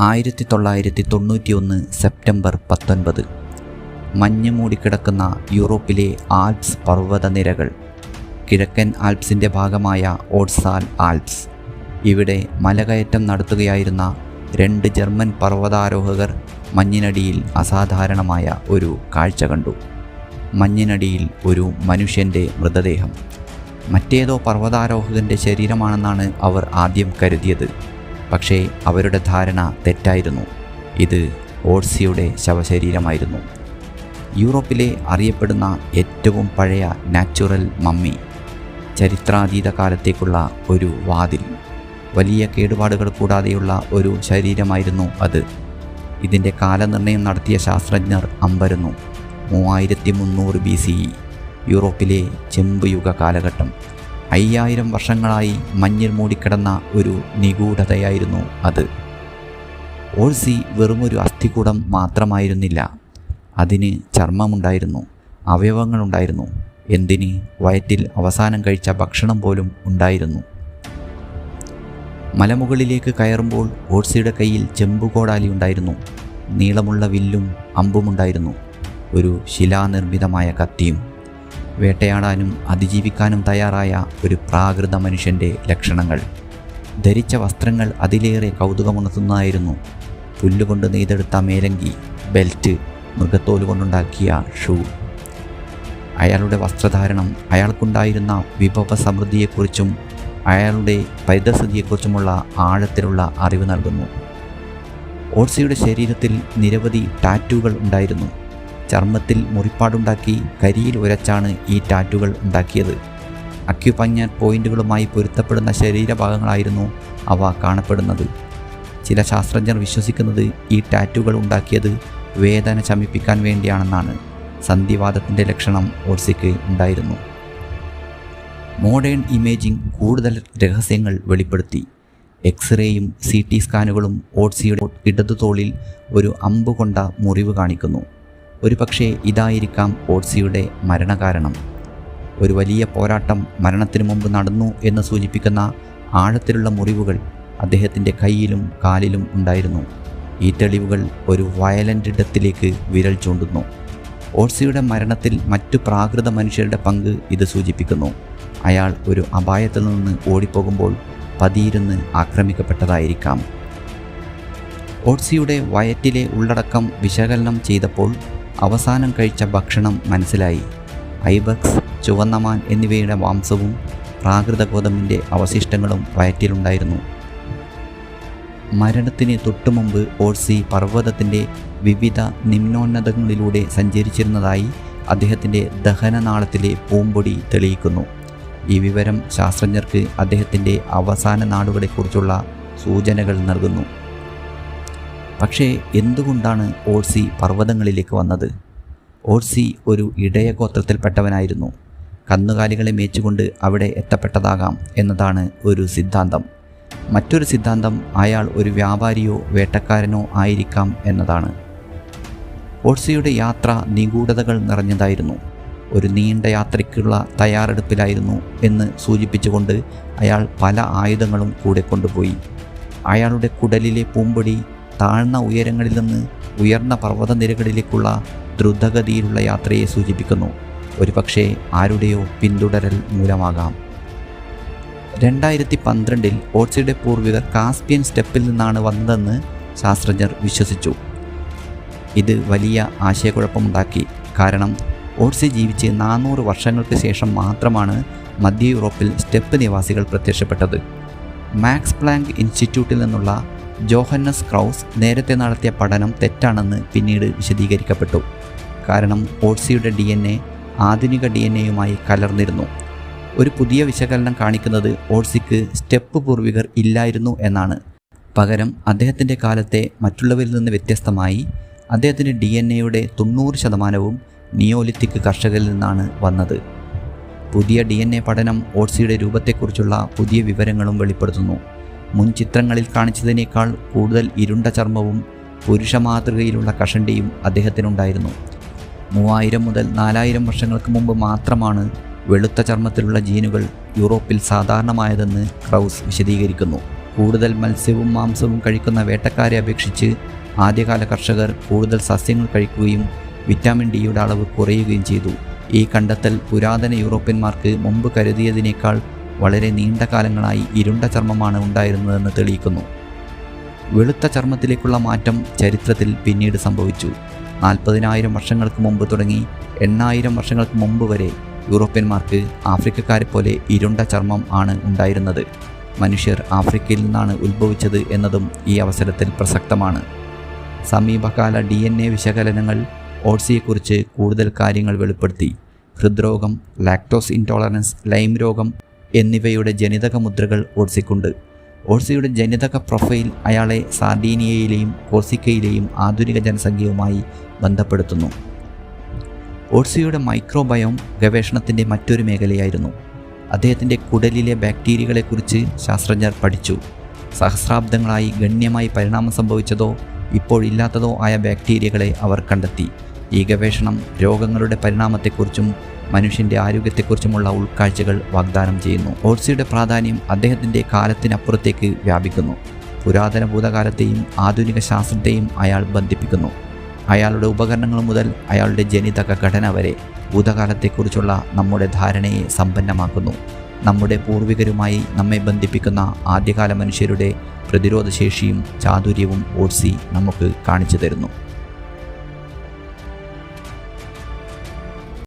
ആയിരത്തി തൊള്ളായിരത്തി തൊണ്ണൂറ്റിയൊന്ന് സെപ്റ്റംബർ പത്തൊൻപത്. മഞ്ഞ് മൂടിക്കിടക്കുന്ന യൂറോപ്പിലെ ആൽപ്സ് പർവതനിരകൾ. കിഴക്കൻ ആൽപ്സിന്റെ ഭാഗമായ ഓട്സാൽ ആൽപ്സ്. ഇവിടെ മലകയറ്റം നടത്തുകയായിരുന്ന രണ്ട് ജർമ്മൻ പർവതാരോഹകർ മഞ്ഞിനടിയിൽ അസാധാരണമായ ഒരു കാഴ്ച കണ്ടു. മഞ്ഞിനടിയിൽ ഒരു മനുഷ്യന്റെ മൃതദേഹം. മറ്റേതോ പർവതാരോഹകന്റെ ശരീരമാണെന്നാണ് അവർ ആദ്യം കരുതിയത്. പക്ഷേ അവരുടെ ധാരണ തെറ്റായിരുന്നു. ഇത് ഓട്സിയുടെ ശവശരീരമായിരുന്നു. യൂറോപ്പിലെ അറിയപ്പെടുന്ന ഏറ്റവും പഴയ നാച്ചുറൽ മമ്മി ചരിത്രാതീത കാലത്തേക്കുള്ള ഒരു വാതിൽ. വലിയ കേടുപാടുകൾ കൂടാതെയുള്ള ഒരു ശരീരമായിരുന്നു അത്. ഇതിന്റെ കാലനിർണയം നടത്തിയ ശാസ്ത്രജ്ഞർ അമ്പരന്നു. മൂവായിരത്തി മുന്നൂറ് ബി സി യൂറോപ്പിലെ ചെമ്പ് യുഗ കാലഘട്ടം. അയ്യായിരം വർഷങ്ങളായി മഞ്ഞിൽ മൂടിക്കിടന്ന ഒരു നിഗൂഢതയായിരുന്നു അത്. ഓൾസി വെറുമൊരു അസ്ഥികൂടം മാത്രമായിരുന്നില്ല. അതിന് ചർമ്മമുണ്ടായിരുന്നു അവയവങ്ങളുണ്ടായിരുന്നു എന്തിന് വയറ്റിൽ അവസാനം കഴിച്ച ഭക്ഷണം പോലും ഉണ്ടായിരുന്നു. മലമുകളിലേക്ക് കയറുമ്പോൾ ഓൾസിയുടെ കയ്യിൽ ചെമ്പുകോടാലി ഉണ്ടായിരുന്നു നീളമുള്ള വില്ലും അമ്പുമുണ്ടായിരുന്നു ഒരു ശിലാനിർമ്മിതമായ കത്തിയും. വേട്ടയാടാനും അതിജീവിക്കാനും തയ്യാറായ ഒരു പ്രാകൃത മനുഷ്യന്റെ ലക്ഷണങ്ങൾ. ധരിച്ച വസ്ത്രങ്ങൾ അതിലേറെ കൗതുകമുണർത്തുന്നതായിരുന്നു. പുല്ലുകൊണ്ട് നെയ്തെടുത്ത മേലങ്കി ബെൽറ്റ് മൃഗത്തോൽ കൊണ്ടുണ്ടാക്കിയ ഷൂ. അയാളുടെ വസ്ത്രധാരണം അയാൾക്കുണ്ടായിരുന്ന വിഭവ സമൃദ്ധിയെക്കുറിച്ചും അയാളുടെ പരിതസ്ഥിതിയെക്കുറിച്ചുമുള്ള ആഴത്തിലുള്ള അറിവ് നൽകുന്നു. ഓട്സിയുടെ ശരീരത്തിൽ നിരവധി ടാറ്റൂകൾ ഉണ്ടായിരുന്നു. ചർമ്മത്തിൽ മുറിപ്പാടുണ്ടാക്കി കരിയിൽ ഉരച്ചാണ് ഈ ടാറ്റുകൾ ഉണ്ടാക്കിയത്. അക്യുപഞ്ഞർ പോയിന്റുകളുമായി പൊരുത്തപ്പെടുന്ന ശരീരഭാഗങ്ങളായിരുന്നു അവ കാണപ്പെടുന്നത്. ചില ശാസ്ത്രജ്ഞർ വിശ്വസിക്കുന്നത് ഈ ടാറ്റുകൾ ഉണ്ടാക്കിയത് വേദന ശമിപ്പിക്കാൻ വേണ്ടിയാണെന്നാണ്. സന്ധിവാദത്തിന്റെ ലക്ഷണം ഓർസിക്ക് ഉണ്ടായിരുന്നു. മോഡേൺ ഇമേജിംഗ് കൂടുതൽ രഹസ്യങ്ങൾ വെളിപ്പെടുത്തി. എക്സ്റേയും സി ടി സ്കാനുകളും ഓട്സിയുടെ ഇടതു തോളിൽ ഒരു അമ്പ് കൊണ്ട മുറിവ് കാണിക്കുന്നു. ഒരു പക്ഷേ ഇതായിരിക്കാം ഓട്സിയുടെ മരണകാരണം. ഒരു വലിയ പോരാട്ടം മരണത്തിനു മുമ്പ് നടന്നു എന്ന് സൂചിപ്പിക്കുന്ന ആഴത്തിലുള്ള മുറിവുകൾ അദ്ദേഹത്തിന്റെ കയ്യിലും കാലിലും ഉണ്ടായിരുന്നു. ഈ തെളിവുകൾ ഒരു വയലന്റ് ഇടത്തിലേക്ക് വിരൽ ചൂണ്ടുന്നു. ഓട്സിയുടെ മരണത്തിൽ മറ്റു പ്രാകൃത മനുഷ്യരുടെ പങ്ക് ഇത് സൂചിപ്പിക്കുന്നു. അയാൾ ഒരു അപായത്തിൽ നിന്ന് ഓടിപ്പോകുമ്പോൾ പതിയിരുന്ന് ആക്രമിക്കപ്പെട്ടതായിരിക്കാം. ഓട്സിയുടെ വയറ്റിലെ ഉള്ളടക്കം വിശകലനം ചെയ്തപ്പോൾ അവസാനം കഴിച്ച ഭക്ഷണം മനസ്സിലായി. ഐബക്സ് ചുവന്നമാൻ എന്നിവയുടെ മാംസവും പ്രാകൃത ഗോതമ്പിന്റെ അവശിഷ്ടങ്ങളും വയറ്റിലുണ്ടായിരുന്നു. മരണത്തിന് തൊട്ടുമുമ്പ് ഓർസി പർവതത്തിന്റെ വിവിധ നിമ്നോന്നതങ്ങളിലൂടെ സഞ്ചരിച്ചിരുന്നതായി അദ്ദേഹത്തിന്റെ ദഹനനാളത്തിലെ പൂമ്പൊടി തെളിയിക്കുന്നു. ഈ വിവരം ശാസ്ത്രജ്ഞർക്ക് അദ്ദേഹത്തിന്റെ അവസാന നാടുകളെക്കുറിച്ചുള്ള സൂചനകൾ നൽകുന്നു. പക്ഷേ എന്തുകൊണ്ടാണ് ഓട്സി പർവതങ്ങളിലേക്ക് വന്നത്? ഓട്സി ഒരു ഇടയഗോത്രത്തിൽപ്പെട്ടവനായിരുന്നു. കന്നുകാലികളെ മേച്ചുകൊണ്ട് അവിടെ എത്തപ്പെട്ടതാകാം എന്നതാണ് ഒരു സിദ്ധാന്തം. മറ്റൊരു സിദ്ധാന്തം അയാൾ ഒരു വ്യാപാരിയോ വേട്ടക്കാരനോ ആയിരിക്കാം എന്നതാണ്. ഓട്സിയുടെ യാത്ര നിഗൂഢതകൾ നിറഞ്ഞതായിരുന്നു. ഒരു നീണ്ട യാത്രയ്ക്കുള്ള തയ്യാറെടുപ്പിലായിരുന്നു എന്ന് സൂചിപ്പിച്ചുകൊണ്ട് അയാൾ പല ആയുധങ്ങളും കൂടെ കൊണ്ടുപോയി. അയാളുടെ കുടലിലെ പൂമ്പൊടി താഴ്ന്ന ഉയരങ്ങളിൽ നിന്ന് ഉയർന്ന പർവതനിരകളിലേക്കുള്ള ദ്രുതഗതിയിലുള്ള യാത്രയെ സൂചിപ്പിക്കുന്നു. ഒരുപക്ഷേ ആരുടെയോ പിന്തുടരൽ മൂലമാകാം. രണ്ടായിരത്തി പന്ത്രണ്ടിൽ ഓട്സിയുടെ പൂർവികർ കാസ്പിയൻ സ്റ്റെപ്പിൽ നിന്നാണ് വന്നതെന്ന് ശാസ്ത്രജ്ഞർ വിശ്വസിച്ചു. ഇത് വലിയ ആശയക്കുഴപ്പമുണ്ടാക്കി. കാരണം ഓട്സി ജീവിച്ച് നാനൂറ് വർഷങ്ങൾക്ക് ശേഷം മാത്രമാണ് മധ്യ യൂറോപ്പിൽ സ്റ്റെപ്പ് നിവാസികൾ പ്രത്യക്ഷപ്പെട്ടത്. മാക്സ് പ്ലാങ്ക് ഇൻസ്റ്റിറ്റ്യൂട്ടിൽ നിന്നുള്ള ജോഹന്നസ് ക്രൗസ് നേരത്തെ നടത്തിയ പഠനം തെറ്റാണെന്ന് പിന്നീട് വിശദീകരിക്കപ്പെട്ടു. കാരണം ഓട്സിയുടെ ഡി എൻ എ ആധുനിക ഡി എൻ എയുമായി കലർന്നിരുന്നു. ഒരു പുതിയ വിശകലനം കാണിക്കുന്നത് ഓട്സിക്ക് സ്റ്റെപ്പ് പൂർവികർ ഇല്ലായിരുന്നു എന്നാണ്. പകരം അദ്ദേഹത്തിന്റെ കാലത്തെ മറ്റുള്ളവരിൽ നിന്ന് വ്യത്യസ്തമായി അദ്ദേഹത്തിന്റെ ഡി എൻ എയുടെ തൊണ്ണൂറ് ശതമാനവും നിയോലിത്തിക് കർഷകരിൽ നിന്നാണ് വന്നത്. പുതിയ ഡി എൻ എ പഠനം ഓട്സിയുടെ രൂപത്തെക്കുറിച്ചുള്ള പുതിയ വിവരങ്ങളും വെളിപ്പെടുത്തുന്നു. മുൻ ചിത്രങ്ങളിൽ കാണിച്ചതിനേക്കാൾ കൂടുതൽ ഇരുണ്ട ചർമ്മവും പുരുഷ മാതൃകയിലുള്ള കഷണ്ടിയും അദ്ദേഹത്തിനുണ്ടായിരുന്നു. മൂവായിരം മുതൽ നാലായിരം വർഷങ്ങൾക്ക് മുമ്പ് മാത്രമാണ് വെളുത്ത ചർമ്മത്തിലുള്ള ജീനുകൾ യൂറോപ്പിൽ സാധാരണമായതെന്ന് ക്രൗസ് വിശദീകരിക്കുന്നു. കൂടുതൽ മത്സ്യവും മാംസവും കഴിക്കുന്ന വേട്ടക്കാരെ അപേക്ഷിച്ച് ആദ്യകാല കർഷകർ കൂടുതൽ സസ്യങ്ങൾ കഴിക്കുകയും വിറ്റാമിൻ ഡിയുടെ അളവ് കുറയുകയും ചെയ്തു. ഈ കണ്ടെത്തൽ പുരാതന യൂറോപ്യന്മാർക്ക് മുമ്പ് കരുതിയതിനേക്കാൾ വളരെ നീണ്ട കാലങ്ങളായി ഇരുണ്ട ചർമ്മമാണ് ഉണ്ടായിരുന്നതെന്ന് തെളിയിക്കുന്നു. വെളുത്ത ചർമ്മത്തിലേക്കുള്ള മാറ്റം ചരിത്രത്തിൽ പിന്നീട് സംഭവിച്ചു. നാൽപ്പതിനായിരം വർഷങ്ങൾക്ക് മുമ്പ് തുടങ്ങി എണ്ണായിരം വർഷങ്ങൾക്ക് മുമ്പ് വരെ യൂറോപ്യന്മാർക്ക് ആഫ്രിക്കക്കാരെ പോലെ ഇരുണ്ട ചർമ്മം ആണ് ഉണ്ടായിരുന്നത്. മനുഷ്യർ ആഫ്രിക്കയിൽ നിന്നാണ് ഉത്ഭവിച്ചത് എന്നതും ഈ അവസരത്തിൽ പ്രസക്തമാണ്. സമീപകാല ഡി എൻ എ വിശകലനങ്ങൾ ഓട്സിയെക്കുറിച്ച് കൂടുതൽ കാര്യങ്ങൾ വെളിപ്പെടുത്തി. ഹൃദ്രോഗം ലാക്ടോസ് ഇൻടോളറൻസ് ലൈം രോഗം എന്നിവയുടെ ജനിതക മുദ്രകൾ ഓട്സിക്കുണ്ട് ഓട്സിയുടെ ജനിതക പ്രൊഫൈൽ അയാളെ സാർഡീനിയയിലെയും കോർസിക്കയിലെയും ആധുനിക ജനസംഖ്യയുമായി ബന്ധപ്പെടുത്തുന്നു. ഓട്സിയുടെ മൈക്രോബയോം ഗവേഷണത്തിന്റെ മറ്റൊരു മേഖലയായിരുന്നു. അദ്ദേഹത്തിന്റെ കുടലിലെ ബാക്ടീരിയകളെക്കുറിച്ച് ശാസ്ത്രജ്ഞർ പഠിച്ചു. സഹസ്രാബ്ദങ്ങളായി ഗണ്യമായി പരിണാമം സംഭവിച്ചതോ ഇപ്പോഴില്ലാത്തതോ ആയ ബാക്ടീരിയകളെ അവർ കണ്ടെത്തി. ഈ ഗവേഷണം രോഗങ്ങളുടെ പരിണാമത്തെക്കുറിച്ചും മനുഷ്യന്റെ ആരോഗ്യത്തെക്കുറിച്ചുമുള്ള ഉൾക്കാഴ്ചകൾ വാഗ്ദാനം ചെയ്യുന്നു. ഓട്സിയുടെ പ്രാധാന്യം അദ്ദേഹത്തിന്റെ കാലത്തിനപ്പുറത്തേക്ക് വ്യാപിക്കുന്നു. പുരാതന ഭൂതകാലത്തെയും ആധുനിക ശാസ്ത്രത്തെയും അയാൾ ബന്ധിപ്പിക്കുന്നു. അയാളുടെ ഉപകരണങ്ങൾ മുതൽ അയാളുടെ ജനിതക ഘടന വരെ ഭൂതകാലത്തെക്കുറിച്ചുള്ള നമ്മുടെ ധാരണയെ സമ്പന്നമാക്കുന്നു. നമ്മുടെ പൂർവികരുമായി നമ്മെ ബന്ധിപ്പിക്കുന്ന ആദ്യകാല മനുഷ്യരുടെ പ്രതിരോധശേഷിയും ചാതുര്യവും ഓട്സി നമുക്ക് കാണിച്ചു തരുന്നു.